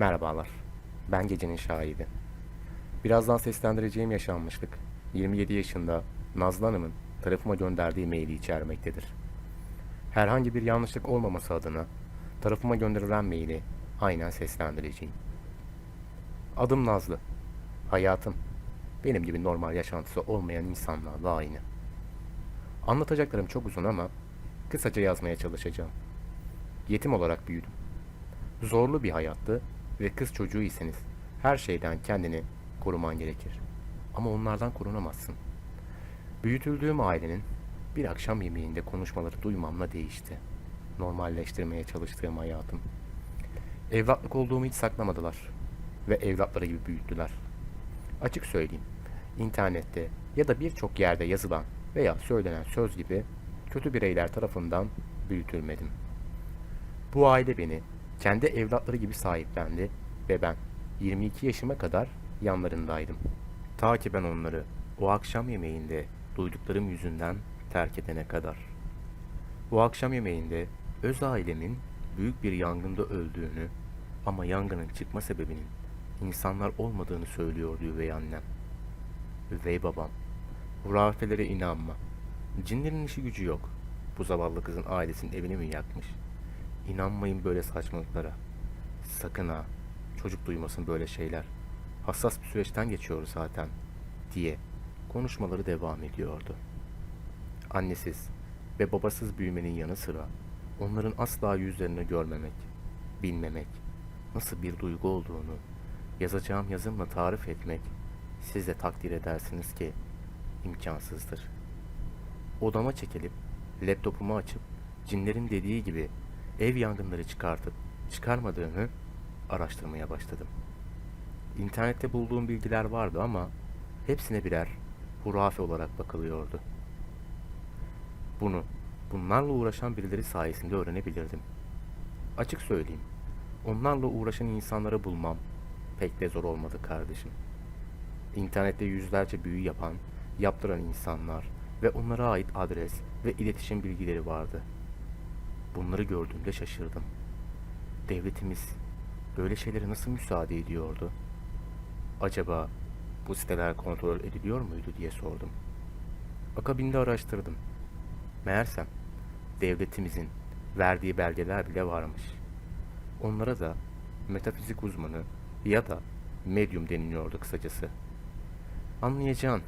Merhabalar. Ben gecenin şahidi. Birazdan seslendireceğim yaşanmışlık 27 yaşında Nazlı Hanım'ın tarafıma gönderdiği maili içermektedir. Herhangi bir yanlışlık olmaması adına tarafıma gönderilen maili aynen seslendireceğim. Adım Nazlı. Hayatım benim gibi normal yaşantısı olmayan insanlarla aynı. Anlatacaklarım çok uzun ama kısaca yazmaya çalışacağım. Yetim olarak büyüdüm. Zorlu bir hayattı ve kız çocuğu iseniz her şeyden kendini koruman gerekir. Ama onlardan korunamazsın. Büyütüldüğüm ailenin bir akşam yemeğinde konuşmaları duymamla değişti. Normalleştirmeye çalıştığım hayatım. Evlatlık olduğumu hiç saklamadılar ve evlatları gibi büyüttüler. Açık söyleyeyim, internette ya da birçok yerde yazılan veya söylenen söz gibi kötü bireyler tarafından büyütülmedim. Bu aile beni kendi evlatları gibi sahiplendi ve ben 22 yaşıma kadar yanlarındaydım. Ta ki ben onları o akşam yemeğinde duyduklarım yüzünden terk edene kadar. O akşam yemeğinde öz ailemin büyük bir yangında öldüğünü ama yangının çıkma sebebinin insanlar olmadığını söylüyordu üvey annem. Üvey babam, hurafelere inanma. Cinlerin işi gücü yok. Bu zavallı kızın ailesinin evini mi yakmış? İnanmayın böyle saçmalıklara. Sakın ha, çocuk duymasın böyle şeyler. Hassas bir süreçten geçiyoruz zaten, diye konuşmaları devam ediyordu. Annesiz ve babasız büyümenin yanı sıra onların asla yüzlerini görmemek, bilmemek, nasıl bir duygu olduğunu yazacağım yazımla tarif etmek siz de takdir edersiniz ki imkansızdır. Odama çekilip laptopumu açıp cinlerin dediği gibi ev yangınları çıkartıp çıkarmadığını araştırmaya başladım. İnternette bulduğum bilgiler vardı ama hepsine birer hurafe olarak bakılıyordu. Bunu bunlarla uğraşan birileri sayesinde öğrenebilirdim. Açık söyleyeyim, onlarla uğraşan insanları bulmam pek de zor olmadı kardeşim. İnternette yüzlerce büyü yapan, yaptıran insanlar ve onlara ait adres ve iletişim bilgileri vardı. Bunları gördüğümde şaşırdım. Devletimiz böyle şeylere nasıl müsaade ediyordu? Acaba bu siteler kontrol ediliyor muydu diye sordum. Akabinde araştırdım. Meğersem devletimizin verdiği belgeler bile varmış. Onlara da metafizik uzmanı ya da medyum deniliyordu kısacası. Anlayacağın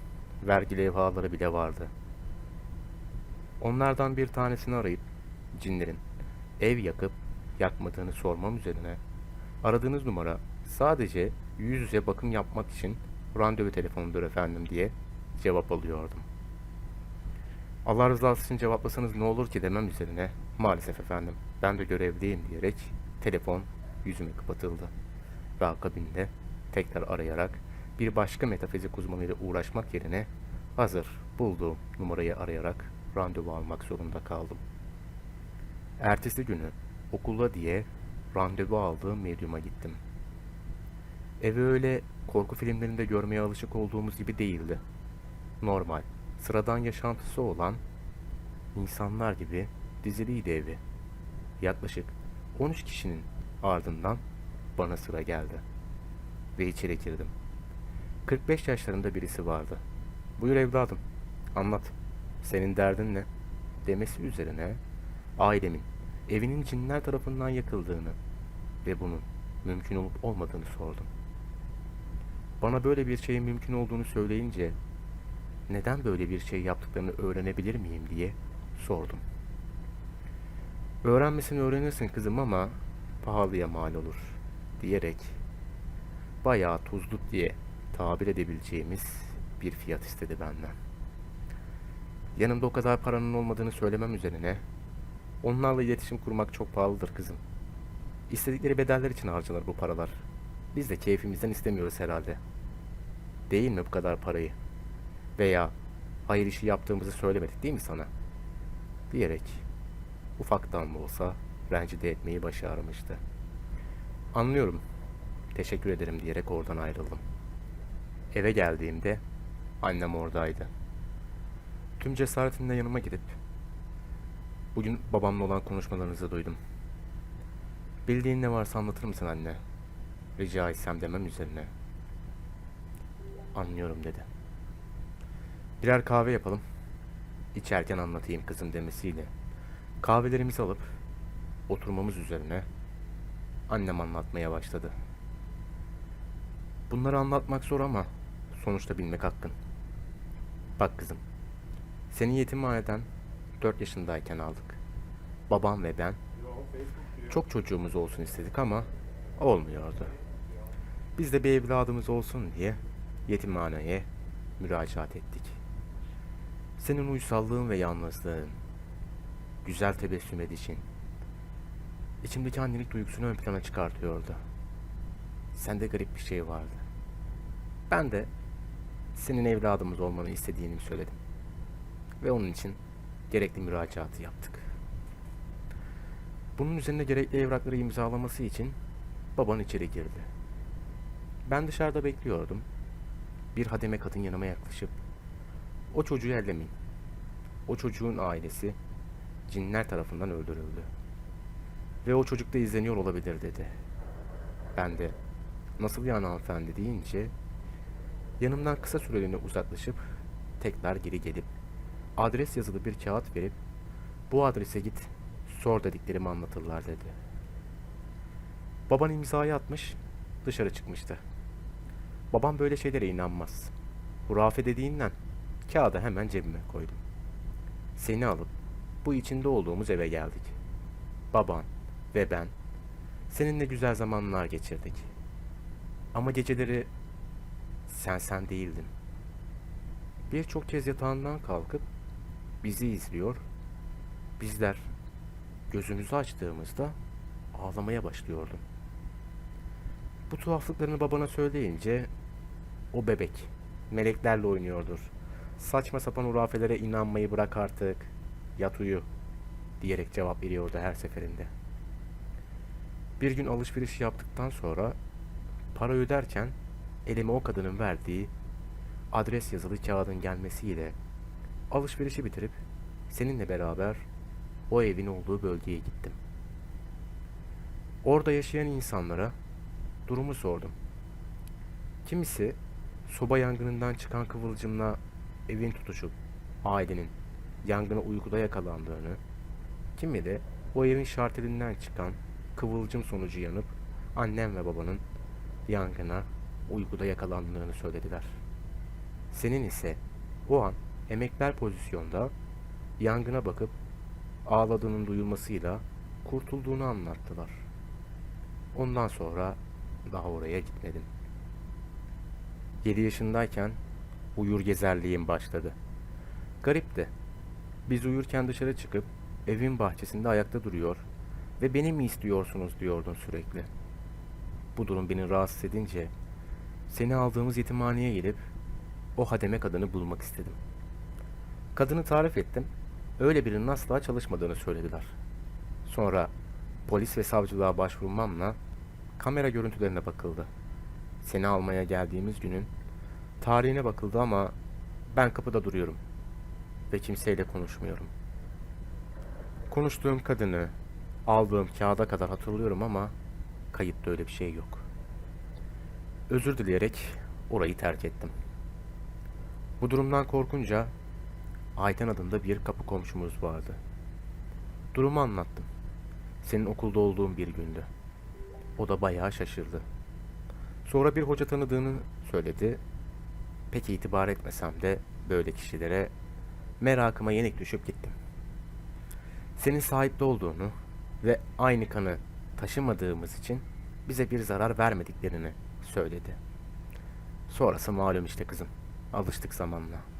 vergi levhaları bile vardı. Onlardan bir tanesini arayıp cinlerin ev yakıp yakmadığını sormam üzerine aradığınız numara sadece yüz yüze bakım yapmak için randevu telefonudur efendim diye cevap alıyordum. Allah rızası için cevaplasanız ne olur ki demem üzerine maalesef efendim ben de görevliyim diyerek telefon yüzüme kapatıldı. Ve akabinde tekrar arayarak bir başka metafizik uzmanıyla uğraşmak yerine hazır bulduğum numarayı arayarak randevu almak zorunda kaldım. Ertesi günü okula diye randevu aldığım medyuma gittim. Evi öyle korku filmlerinde görmeye alışık olduğumuz gibi değildi. Normal, sıradan yaşantısı olan insanlar gibi diziliydi evi. Yaklaşık 13 kişinin ardından bana sıra geldi. Ve içeri girdim. 45 yaşlarında birisi vardı. Buyur evladım, anlat. Senin derdin ne? Demesi üzerine ailemin evinin cinler tarafından yakıldığını ve bunun mümkün olup olmadığını sordum. Bana böyle bir şeyin mümkün olduğunu söyleyince neden böyle bir şey yaptıklarını öğrenebilir miyim diye sordum. Öğrenmesini öğrenirsin kızım ama pahalıya mal olur diyerek bayağı tuzluk diye tabir edebileceğimiz bir fiyat istedi benden. Yanımda o kadar paranın olmadığını söylemem üzerine onlarla iletişim kurmak çok pahalıdır kızım. İstedikleri bedeller için harcanır bu paralar. Biz de keyfimizden istemiyoruz herhalde. Değil mi bu kadar parayı? Veya hayır işi yaptığımızı söylemedik değil mi sana? Diyerek ufaktan da olsa rencide etmeyi başarmıştı. Anlıyorum. Teşekkür ederim diyerek oradan ayrıldım. Eve geldiğimde annem oradaydı. Tüm cesaretimle yanıma gidip bugün babamla olan konuşmalarınızı duydum. Bildiğin ne varsa anlatır mısın anne? rica etsem demem üzerine. Anlıyorum dedi. Birer kahve yapalım. İçerken anlatayım kızım demesiyle. Kahvelerimizi alıp oturmamız üzerine annem anlatmaya başladı. Bunları anlatmak zor ama sonuçta bilmek hakkın. Bak kızım, seni yetimhaneden 4 yaşındayken aldık. Babam ve ben çok çocuğumuz olsun istedik ama olmuyordu. Biz de bir evladımız olsun diye yetimhaneye müracaat ettik. Senin uysallığın ve yalnızlığın, güzel tebessüm edişin, içimdeki annelik duygusunu ön plana çıkartıyordu. Sende garip bir şey vardı. Ben de senin evladımız olmanı istediğini söyledim. Ve onun için gerekli müracaatı yaptık. Bunun üzerine gerekli evrakları imzalaması için baban içeri girdi. Ben dışarıda bekliyordum. Bir hademe kadın yanıma yaklaşıp o çocuğu ellemeyin. O çocuğun ailesi cinler tarafından öldürüldü. Ve o çocuk da izleniyor olabilir dedi. Ben de nasıl yani hanımefendi deyince yanımdan kısa süreliğine uzaklaşıp tekrar geri gelip adres yazılı bir kağıt verip bu adrese git sor dediklerimi anlatırlar dedi. Baban imzayı atmış dışarı çıkmıştı. Babam böyle şeylere inanmaz. Hurafe dediğinden kağıdı hemen cebime koydum. Seni alıp bu içinde olduğumuz eve geldik. Baban ve ben seninle güzel zamanlar geçirdik. Ama geceleri sen sen değildin. Birçok kez yatağından kalkıp bizi izliyor. Bizler gözümüzü açtığımızda ağlamaya başlıyordun. Bu tuhaflıklarını babana söyleyince o bebek meleklerle oynuyordur. Saçma sapan hurafelere inanmayı bırak artık. Yat uyu diyerek cevap veriyordu her seferinde. Bir gün alışveriş yaptıktan sonra para öderken elime o kadının verdiği adres yazılı kağıdın gelmesiyle alışverişi bitirip seninle beraber o evin olduğu bölgeye gittim. Orada yaşayan insanlara durumu sordum. Kimisi soba yangınından çıkan kıvılcımla evin tutuşup ailenin yangına uykuda yakalandığını, kimi de o evin şartelinden çıkan kıvılcım sonucu yanıp annem ve babanın yangına uykuda yakalandığını söylediler. Senin ise o an emekler pozisyonda yangına bakıp ağladığının duyulmasıyla kurtulduğunu anlattılar. Ondan sonra daha oraya gitmedim. 7 yaşındayken uyur gezerliğim başladı. Garipti. Biz uyurken dışarı çıkıp evin bahçesinde ayakta duruyor ve beni mi istiyorsunuz diyordun sürekli. Bu durum beni rahatsız edince seni aldığımız yetimhaneye gelip o hademe kadını bulmak istedim. Kadını tarif ettim. Öyle birinin asla çalışmadığını söylediler. Sonra polis ve savcılığa başvurmamla kamera görüntülerine bakıldı. Seni almaya geldiğimiz günün tarihine bakıldı ama ben kapıda duruyorum ve kimseyle konuşmuyorum. Konuştuğum kadını aldığım kağıda kadar hatırlıyorum ama kayıtta öyle bir şey yok. Özür dileyerek orayı terk ettim. Bu durumdan korkunca Ayten adında bir kapı komşumuz vardı. Durumu anlattım. Senin okulda olduğun bir gündü. O da bayağı şaşırdı. Sonra bir hoca tanıdığını söyledi. Pek itibar etmesem de böyle kişilere merakıma yenik düşüp gittim. Senin sahipli olduğunu ve aynı kanı taşımadığımız için bize bir zarar vermediklerini söyledi. Sonrası malum işte kızım. Alıştık zamanla.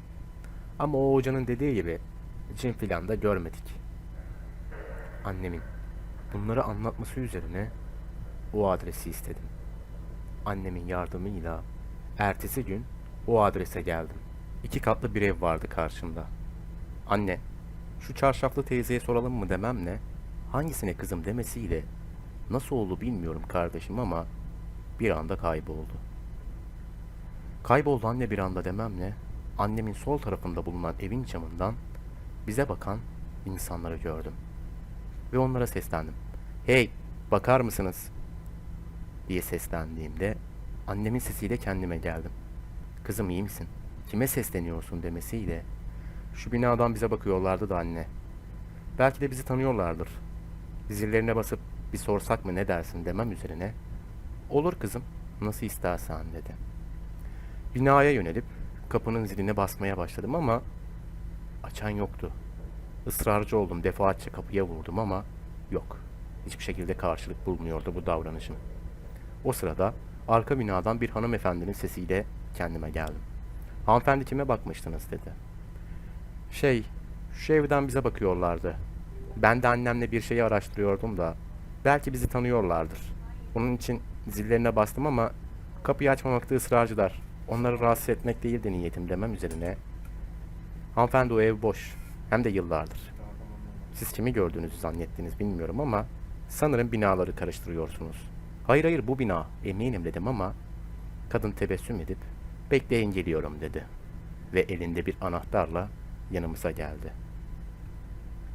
Ama o hocanın dediği gibi cin filan da görmedik. Annemin bunları anlatması üzerine o adresi istedim. Annemin yardımıyla ertesi gün o adrese geldim. İki katlı bir ev vardı karşımda. Anne, şu çarşaflı teyzeye soralım mı dememle, hangisine kızım demesiyle nasıl oldu bilmiyorum kardeşim ama bir anda kayboldu. Kayboldu anne bir anda dememle, annemin sol tarafında bulunan evin camından bize bakan insanları gördüm. Ve onlara seslendim. Hey, bakar mısınız? diye seslendiğimde annemin sesiyle kendime geldim. Kızım iyi misin? Kime sesleniyorsun demesiyle şu binadan bize bakıyorlardı da anne. Belki de bizi tanıyorlardır. Zillerine basıp bir sorsak mı ne dersin demem üzerine olur kızım nasıl istersen dedi. Binaya yönelip kapının ziline basmaya başladım ama açan yoktu. Israrcı oldum defaatçe kapıya vurdum ama yok. Hiçbir şekilde karşılık bulmuyordu bu davranışım. O sırada arka binadan bir hanımefendinin sesiyle kendime geldim. Hanımefendi kime bakmıştınız dedi. Şey, şu evden bize bakıyorlardı. Ben de annemle bir şeyi araştırıyordum da belki bizi tanıyorlardır. Onun için zillerine bastım ama kapıyı açmamakta ısrarcılar. Onları rahatsız etmek değildi niyetim demem üzerine. Hanımefendi o ev boş. Hem de yıllardır. Siz kimi gördüğünüzü zannettiniz bilmiyorum ama sanırım binaları karıştırıyorsunuz. Hayır hayır bu bina eminim dedim ama kadın tebessüm edip bekleyin geliyorum dedi. Ve elinde bir anahtarla yanımıza geldi.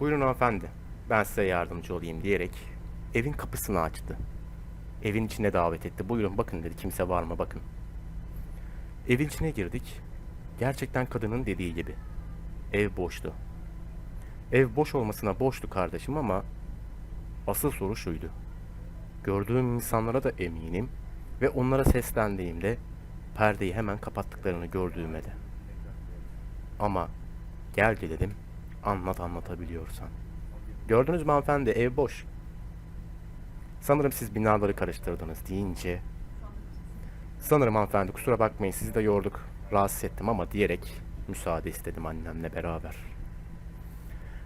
Buyurun hanımefendi ben size yardımcı olayım diyerek evin kapısını açtı. Evin içine davet etti. Buyurun bakın dedi kimse var mı bakın. Evin içine girdik. Gerçekten kadının dediği gibi. Ev boştu. Ev boş olmasına boştu kardeşim ama asıl soru şuydu. Gördüğüm insanlara da eminim ve onlara seslendiğimde perdeyi hemen kapattıklarını gördüğüme de. Ama gel dedim anlat anlatabiliyorsan. Gördünüz mü hanımefendi ev boş. Sanırım siz binaları karıştırdınız deyince Sanırım hanımefendi kusura bakmayın sizi de yorduk rahatsız ettim ama diyerek müsaade istedim annemle beraber.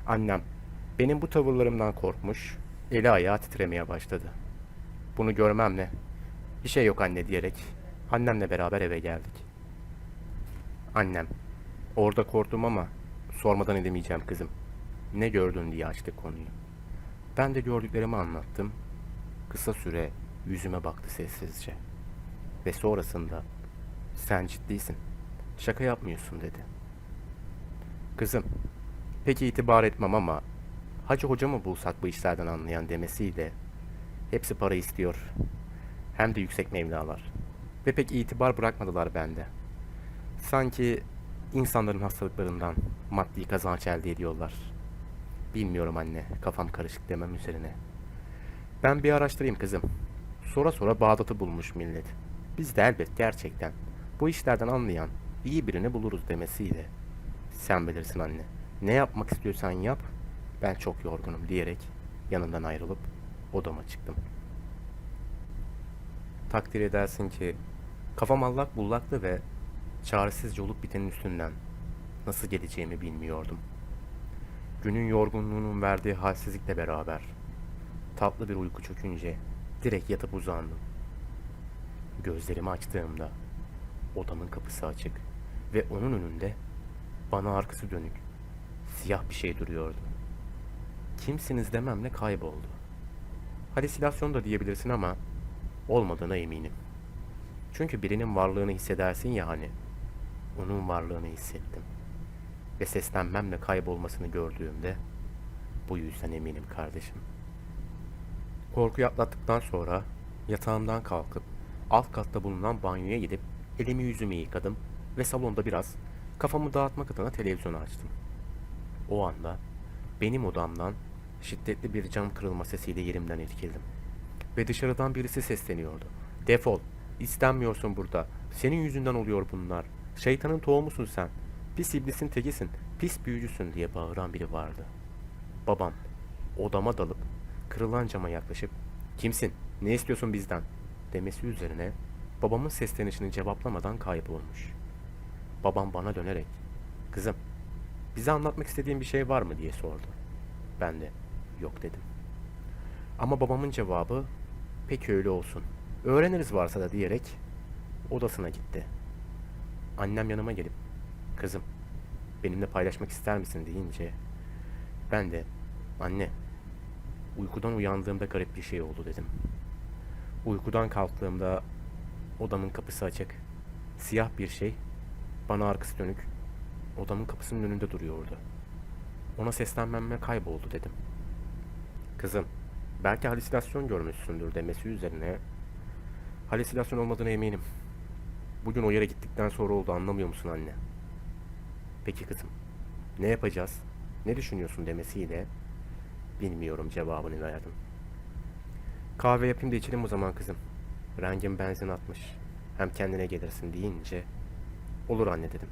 Annem benim bu tavırlarımdan korkmuş eli ayağı titremeye başladı. Bunu görmemle bir şey yok anne diyerek annemle beraber eve geldik. Annem orada korktum ama sormadan edemeyeceğim kızım. Ne gördün diye açtık konuyu. Ben de gördüklerimi anlattım. Kısa süre yüzüme baktı sessizce. Ve sonrasında sen ciddisin. Şaka yapmıyorsun dedi. Kızım peki itibar etmem ama hacı hoca mı bulsak bu işlerden anlayan demesiyle hepsi para istiyor. Hem de yüksek mevlalar. Ve pek itibar bırakmadılar bende. Sanki insanların hastalıklarından maddi kazanç elde ediyorlar. Bilmiyorum anne, kafam karışık demem üzerine. Ben bir araştırayım kızım. Sonra sonra Bağdat'ı bulmuş millet. Biz de elbet gerçekten bu işlerden anlayan iyi birini buluruz demesiyle. Sen bilirsin anne. Ne yapmak istiyorsan yap. Ben çok yorgunum diyerek yanından ayrılıp odama çıktım. Takdir edersin ki kafam allak bullaktı ve çaresizce olup bitenin üstünden nasıl geleceğimi bilmiyordum. Günün yorgunluğunun verdiği halsizlikle beraber tatlı bir uyku çökünce direkt yatıp uzandım. Gözlerimi açtığımda odamın kapısı açık ve onun önünde bana arkası dönük siyah bir şey duruyordu. Kimsiniz dememle kayboldu. Halüsinasyon da diyebilirsin ama olmadığına eminim. Çünkü birinin varlığını hissedersin ya hani. Onun varlığını hissettim. Ve seslenmemle kaybolmasını gördüğümde bu yüzden eminim kardeşim. Korkuyu atlattıktan sonra yatağımdan kalkıp alt katta bulunan banyoya gidip elimi yüzümü yıkadım ve salonda biraz kafamı dağıtmak adına televizyonu açtım. O anda benim odamdan şiddetli bir cam kırılma sesiyle yerimden irkildim. Ve dışarıdan birisi sesleniyordu. Defol, istenmiyorsun burada. Senin yüzünden oluyor bunlar. Şeytanın tohumusun sen. Pis iblisin tekisin, pis büyücüsün diye bağıran biri vardı. Babam odama dalıp kırılan cama yaklaşıp kimsin, ne istiyorsun bizden demesi üzerine babamın seslenişini cevaplamadan kaybolmuş. Babam bana dönerek kızım bize anlatmak istediğin bir şey var mı diye sordu. Ben de yok dedim. Ama babamın cevabı peki öyle olsun. Öğreniriz varsa da diyerek odasına gitti. Annem yanıma gelip kızım benimle paylaşmak ister misin deyince ben de anne uykudan uyandığımda garip bir şey oldu dedim. Uykudan kalktığımda odamın kapısı açık. Siyah bir şey bana arkası dönük odamın kapısının önünde duruyordu. Ona seslenmemle kayboldu dedim. Kızım belki halüsinasyon görmüşsündür demesi üzerine Halüsinasyon olmadığına eminim. Bugün o yere gittikten sonra oldu anlamıyor musun anne? Peki kızım. Ne yapacağız? Ne düşünüyorsun demesiyle bilmiyorum cevabını verdim. Kahve yapayım da içelim o zaman kızım. Rengin benzin atmış. Hem kendine gelirsin deyince olur anne dedim.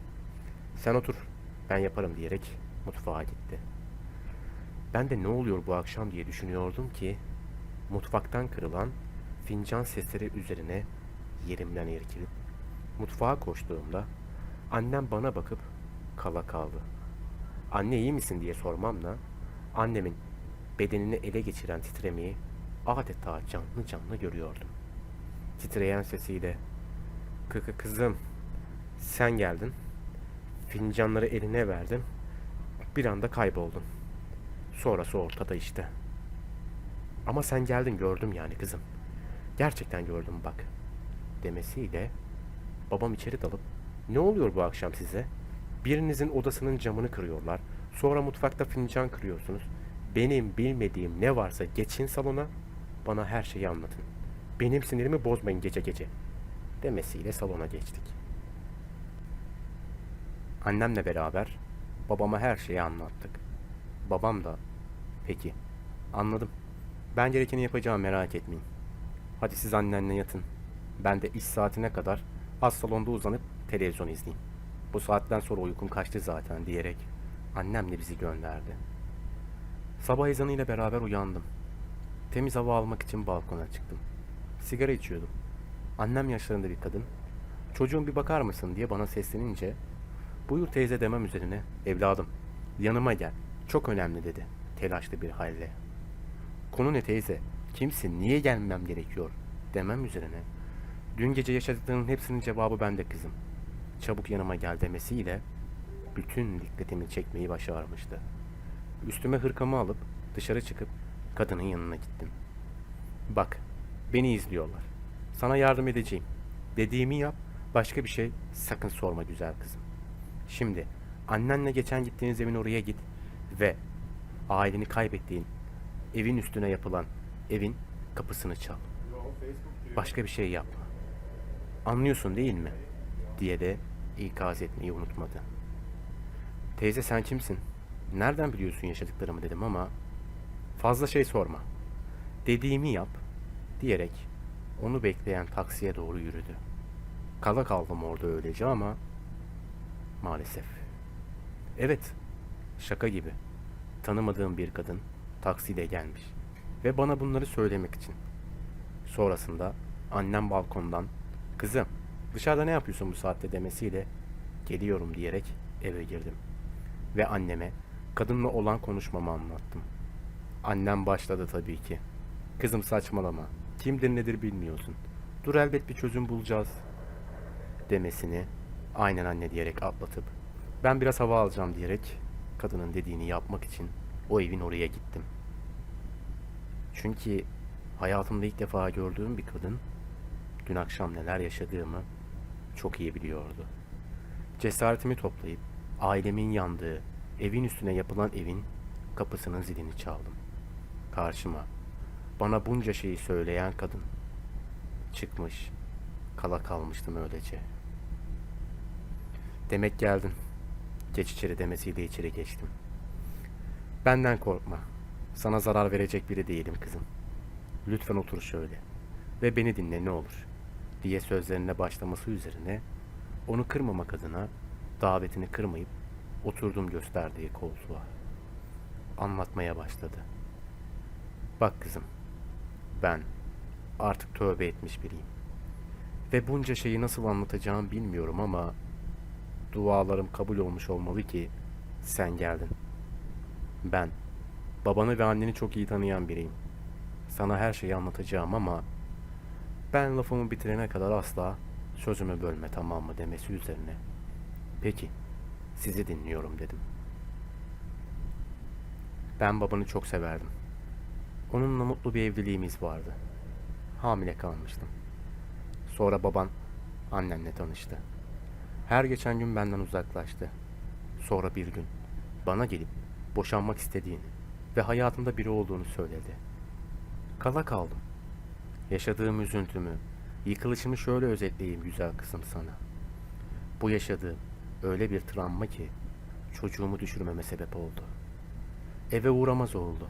Sen otur ben yaparım diyerek mutfağa gitti. Ben de ne oluyor bu akşam diye düşünüyordum ki mutfaktan kırılan fincan sesleri üzerine yerimden irkilip mutfağa koştuğumda annem bana bakıp kala kaldı. Anne iyi misin diye sormamla annemin bedenini ele geçiren titremeyi adeta canlı canlı görüyordum. Titreyen sesiyle Kıkı kızım sen geldin. Fincanları eline verdin. Bir anda kayboldun. Sonrası ortada işte. Ama sen geldin gördüm yani kızım. Gerçekten gördüm bak. Demesiyle babam içeri dalıp ne oluyor bu akşam size? Birinizin odasının camını kırıyorlar. Sonra mutfakta fincan kırıyorsunuz. Benim bilmediğim ne varsa geçin salona. Bana her şeyi anlatın. Benim sinirimi bozmayın gece gece. Demesiyle salona geçtik. Annemle beraber babama her şeyi anlattık. Babam da peki anladım. Ben gerekeni yapacağım merak etmeyin. Hadi siz annenle yatın. Ben de iş saatine kadar az salonda uzanıp televizyon izleyeyim. Bu saatten sonra uykum kaçtı zaten diyerek annem de bizi gönderdi. Sabah ezanıyla beraber uyandım. Temiz hava almak için balkona çıktım. Sigara içiyordum. Annem yaşlarında bir kadın. Çocuğum bir bakar mısın diye bana seslenince buyur teyze demem üzerine evladım yanıma gel çok önemli dedi telaşlı bir halle. Konu ne teyze kimsin niye gelmem gerekiyor demem üzerine dün gece yaşadıklarının hepsinin cevabı bende kızım. Çabuk yanıma gel demesiyle bütün dikkatimi çekmeyi başarmıştı. Üstüme hırkamı alıp dışarı çıkıp kadının yanına gittim. Bak, beni izliyorlar. Sana yardım edeceğim. Dediğimi yap, başka bir şey sakın sorma güzel kızım. Şimdi annenle geçen gittiğiniz evin oraya git ve aileni kaybettiğin evin üstüne yapılan evin kapısını çal. Başka bir şey yapma. Anlıyorsun değil mi? diye de ikaz etmeyi unutmadı. Teyze sen kimsin? Nereden biliyorsun yaşadıklarımı dedim ama fazla şey sorma. Dediğimi yap diyerek onu bekleyen taksiye doğru yürüdü. Kala kaldım orada öylece ama maalesef. Evet, şaka gibi. Tanımadığım bir kadın taksiyle gelmiş ve bana bunları söylemek için. Sonrasında annem balkondan kızım dışarıda ne yapıyorsun bu saatte demesiyle geliyorum diyerek eve girdim. Ve anneme kadınla olan konuşmamı anlattım. Annem başladı tabii ki. Kızım saçmalama. Kimdir nedir bilmiyorsun. Dur elbet bir çözüm bulacağız. Demesini aynen anne diyerek atlatıp ben biraz hava alacağım diyerek kadının dediğini yapmak için o evin oraya gittim. Çünkü hayatımda ilk defa gördüğüm bir kadın dün akşam neler yaşadığımı çok iyi biliyordu. Cesaretimi toplayıp ailemin yandığı evin üstüne yapılan evin kapısının zilini çaldım. Karşıma bana bunca şeyi söyleyen kadın çıkmış kala kalmıştım öylece. Demek geldin. Geç içeri demesiyle içeri geçtim. Benden korkma. Sana zarar verecek biri değilim kızım. Lütfen otur şöyle. Ve beni dinle ne olur. Diye sözlerine başlaması üzerine onu kırmamak adına davetini kırmayıp oturdum gösterdiği koltuğa. Anlatmaya başladı. Bak kızım, ben artık tövbe etmiş biriyim. Ve bunca şeyi nasıl anlatacağım bilmiyorum ama dualarım kabul olmuş olmalı ki sen geldin. Ben babanı ve anneni çok iyi tanıyan biriyim. Sana her şeyi anlatacağım ama ben lafımı bitirene kadar asla sözümü bölme tamam mı demesi üzerine. Peki sizi dinliyorum dedim. Ben babanı çok severdim. Onunla mutlu bir evliliğimiz vardı. Hamile kalmıştım. Sonra baban annenle tanıştı. Her geçen gün benden uzaklaştı. Sonra bir gün bana gelip boşanmak istediğini ve hayatımda biri olduğunu söyledi. Kala kaldım. Yaşadığım üzüntümü Yıkılışımı şöyle özetleyeyim güzel kızım sana. Bu yaşadığım öyle bir travma ki çocuğumu düşürmeme sebep oldu. Eve uğramaz oldu.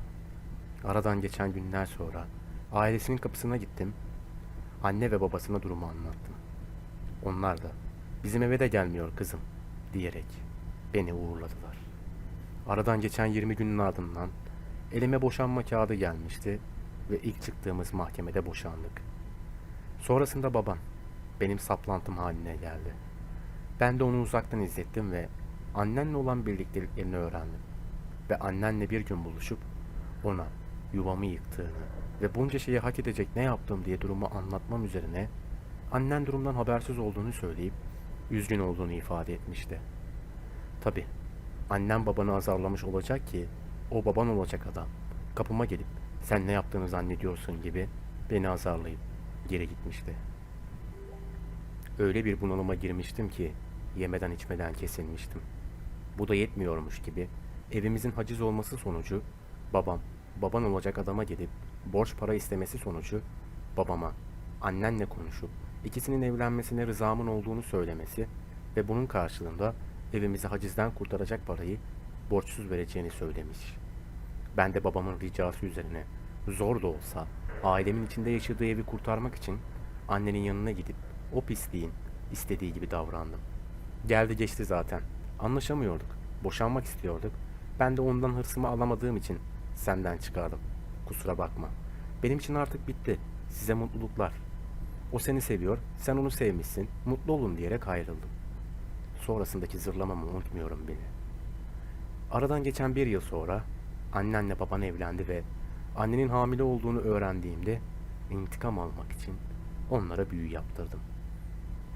Aradan geçen günler sonra ailesinin kapısına gittim. Anne ve babasına durumu anlattım. Onlar da bizim eve de gelmiyor kızım diyerek beni uğurladılar. Aradan geçen 20 günün ardından elime boşanma kağıdı gelmişti ve ilk çıktığımız mahkemede boşandık. Sonrasında babam benim saplantım haline geldi. Ben de onu uzaktan izlettim ve annenle olan birlikteliklerini öğrendim. Ve annenle bir gün buluşup ona yuvamı yıktığını ve bunca şeyi hak edecek ne yaptım diye durumu anlatmam üzerine annen durumdan habersiz olduğunu söyleyip üzgün olduğunu ifade etmişti. Tabi annem babanı azarlamış olacak ki o baban olacak adam kapıma gelip sen ne yaptığını zannediyorsun gibi beni azarlayıp geri gitmişti. Öyle bir bunalıma girmiştim ki yemeden içmeden kesilmiştim. Bu da yetmiyormuş gibi evimizin haciz olması sonucu babam baban olacak adama gelip borç para istemesi sonucu babama annenle konuşup ikisinin evlenmesine rızamın olduğunu söylemesi ve bunun karşılığında evimizi hacizden kurtaracak parayı borçsuz vereceğini söylemiş. Ben de babamın ricası üzerine zor da olsa ailemin içinde yaşadığı evi kurtarmak için annenin yanına gidip o pisliğin istediği gibi davrandım. Geldi geçti zaten. Anlaşamıyorduk. Boşanmak istiyorduk. Ben de ondan hırsımı alamadığım için senden çıkardım. Kusura bakma. Benim için artık bitti. Size mutluluklar. O seni seviyor, sen onu sevmişsin. Mutlu olun diyerek ayrıldım. Sonrasındaki zırlamamı unutmuyorum beni. Aradan geçen bir yıl sonra annenle baban evlendi ve annenin hamile olduğunu öğrendiğimde intikam almak için onlara büyü yaptırdım.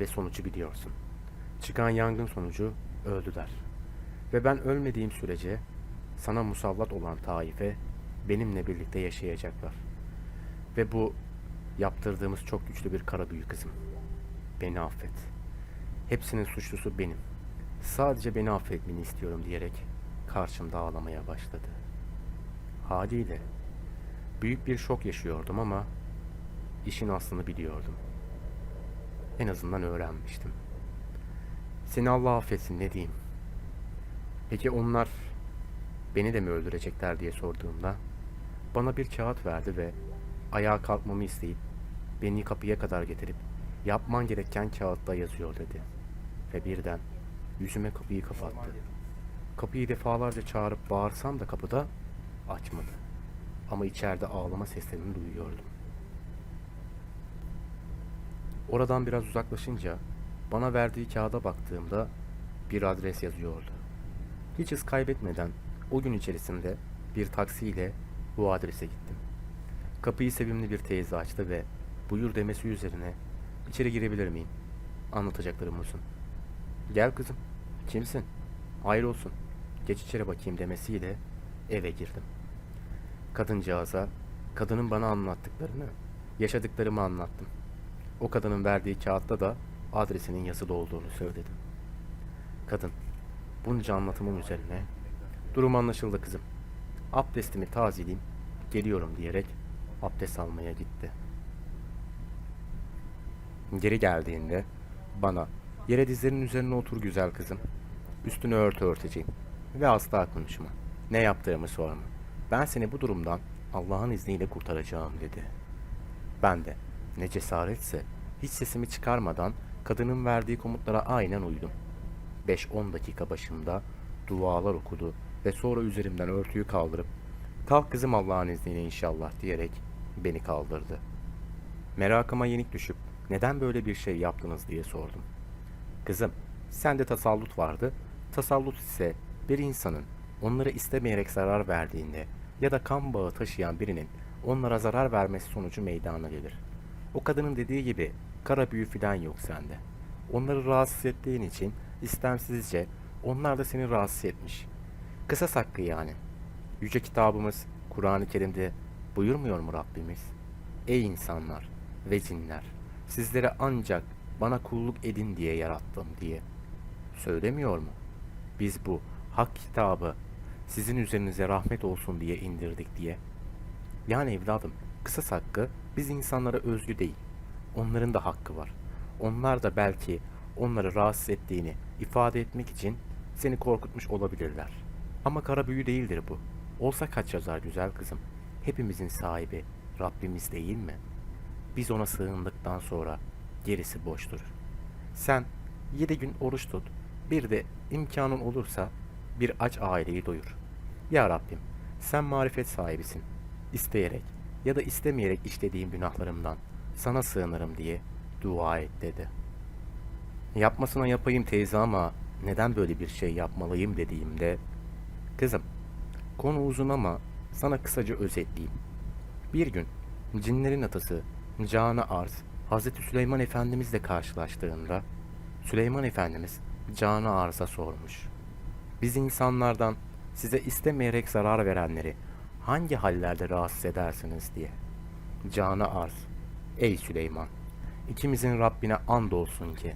Ve sonucu biliyorsun. Çıkan yangın sonucu öldüler. Ve ben ölmediğim sürece sana musallat olan taife benimle birlikte yaşayacaklar. Ve bu yaptırdığımız çok güçlü bir kara büyü kızım. Beni affet. Hepsinin suçlusu benim. Sadece beni affetmeni istiyorum diyerek karşımda ağlamaya başladı. Haliyle büyük bir şok yaşıyordum ama işin aslını biliyordum. En azından öğrenmiştim. Seni Allah affetsin ne diyeyim. Peki onlar beni de mi öldürecekler diye sorduğumda bana bir kağıt verdi ve ayağa kalkmamı isteyip beni kapıya kadar getirip yapman gereken kağıtta yazıyor dedi. Ve birden yüzüme kapıyı kapattı. Kapıyı defalarca çağırıp bağırsam da kapıda açmadı. Ama içeride ağlama seslerini duyuyordum. Oradan biraz uzaklaşınca bana verdiği kağıda baktığımda bir adres yazıyordu. Hiç hız kaybetmeden o gün içerisinde bir taksiyle bu adrese gittim. Kapıyı sevimli bir teyze açtı ve buyur demesi üzerine içeri girebilir miyim? Anlatacaklarım uzun. Gel kızım. Kimsin? Hayır olsun. Geç içeri bakayım demesiyle eve girdim. Kadıncağıza kadının bana anlattıklarını, yaşadıklarımı anlattım. O kadının verdiği kağıtta da adresinin yazılı olduğunu söyledim. Kadın bunca anlatımın üzerine durum anlaşıldı kızım. Abdestimi tazeleyeyim, geliyorum diyerek abdest almaya gitti. Geri geldiğinde bana yere dizlerinin üzerine otur güzel kızım. Üstünü örtü örteceğim. Ve asla konuşma. Ne yaptığımı sorma. Ben seni bu durumdan Allah'ın izniyle kurtaracağım dedi. Ben de ne cesaretse hiç sesimi çıkarmadan kadının verdiği komutlara aynen uydum. 5-10 dakika başımda dualar okudu ve sonra üzerimden örtüyü kaldırıp kalk kızım Allah'ın izniyle inşallah diyerek beni kaldırdı. Merakıma yenik düşüp neden böyle bir şey yaptınız diye sordum. Kızım sende tasallut vardı. Tasallut ise bir insanın onlara istemeyerek zarar verdiğinde ya da kan bağı taşıyan birinin onlara zarar vermesi sonucu meydana gelir. O kadının dediği gibi kara büyü filan yok sende. Onları rahatsız ettiğin için istemsizce onlar da seni rahatsız etmiş. Kısa hakkı yani. Yüce kitabımız Kur'an-ı Kerim'de buyurmuyor mu Rabbimiz? Ey insanlar ve cinler! Sizlere ancak bana kulluk edin diye yarattım diye. Söylemiyor mu? Biz bu hak kitabı sizin üzerinize rahmet olsun diye indirdik diye. Yani evladım, kısas hakkı biz insanlara özgü değil. Onların da hakkı var. Onlar da belki onları rahatsız ettiğini ifade etmek için seni korkutmuş olabilirler. Ama kara büyü değildir bu. Olsa kaç yazar güzel kızım. Hepimizin sahibi Rabbimiz değil mi? Biz ona sığındıktan sonra gerisi boştur. Sen yedi gün oruç tut. Bir de imkanın olursa bir aç aileyi doyur. Ya Rabbim sen marifet sahibisin. İsteyerek ya da istemeyerek işlediğim günahlarımdan sana sığınırım diye dua et dedi. Yapmasına yapayım teyze ama neden böyle bir şey yapmalıyım dediğimde Kızım konu uzun ama sana kısaca özetleyeyim. Bir gün cinlerin atası Canı Arz Hazreti Süleyman Efendimizle karşılaştığında Süleyman Efendimiz Canı Arz'a sormuş. Biz insanlardan size istemeyerek zarar verenleri hangi hallerde rahatsız edersiniz diye. Canı Arz Ey Süleyman ikimizin Rabbine and olsun ki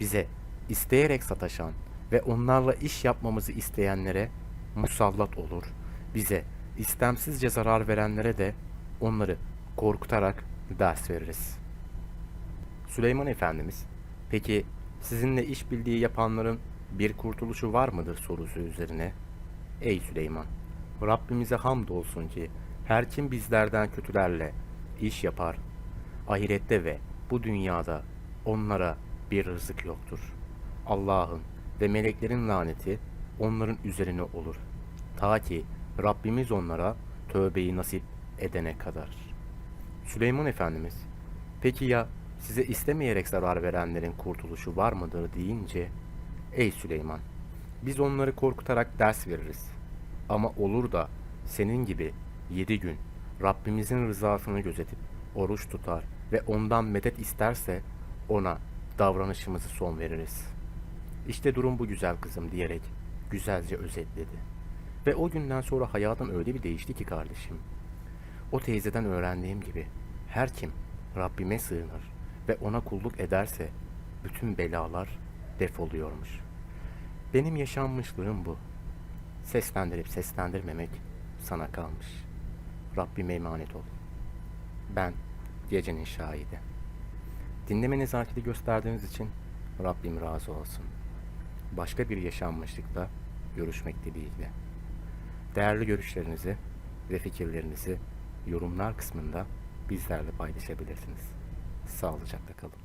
bize isteyerek sataşan ve onlarla iş yapmamızı isteyenlere musallat olur. Bize istemsizce zarar verenlere de onları korkutarak ders veririz. Süleyman Efendimiz, peki sizinle işbirliği yapanların bir kurtuluşu var mıdır sorusu üzerine? Ey Süleyman, Rabbimize hamdolsun ki her kim bizlerden kötülerle iş yapar, ahirette ve bu dünyada onlara bir rızık yoktur. Allah'ın ve meleklerin laneti onların üzerine olur. Ta ki Rabbimiz onlara tövbeyi nasip edene kadar. Süleyman Efendimiz, peki ya size istemeyerek zarar verenlerin kurtuluşu var mıdır deyince, ey Süleyman, biz onları korkutarak ders veririz. Ama olur da senin gibi yedi gün Rabbimizin rızasını gözetip oruç tutar ve ondan medet isterse ona davranışımızı son veririz. İşte durum bu güzel kızım diyerek güzelce özetledi. Ve o günden sonra hayatım öyle bir değişti ki kardeşim. O teyzeden öğrendiğim gibi her kim Rabbime sığınır ve ona kulluk ederse bütün belalar defoluyormuş. Benim yaşanmışlığım bu. Seslendirip seslendirmemek sana kalmış. Rabbime emanet ol. Ben gecenin şahidi. Dinleme nezaketi gösterdiğiniz için Rabbim razı olsun. Başka bir yaşanmışlıkta görüşmek dileğiyle. Değerli görüşlerinizi ve fikirlerinizi yorumlar kısmında bizlerle paylaşabilirsiniz. Sağlıcakla kalın.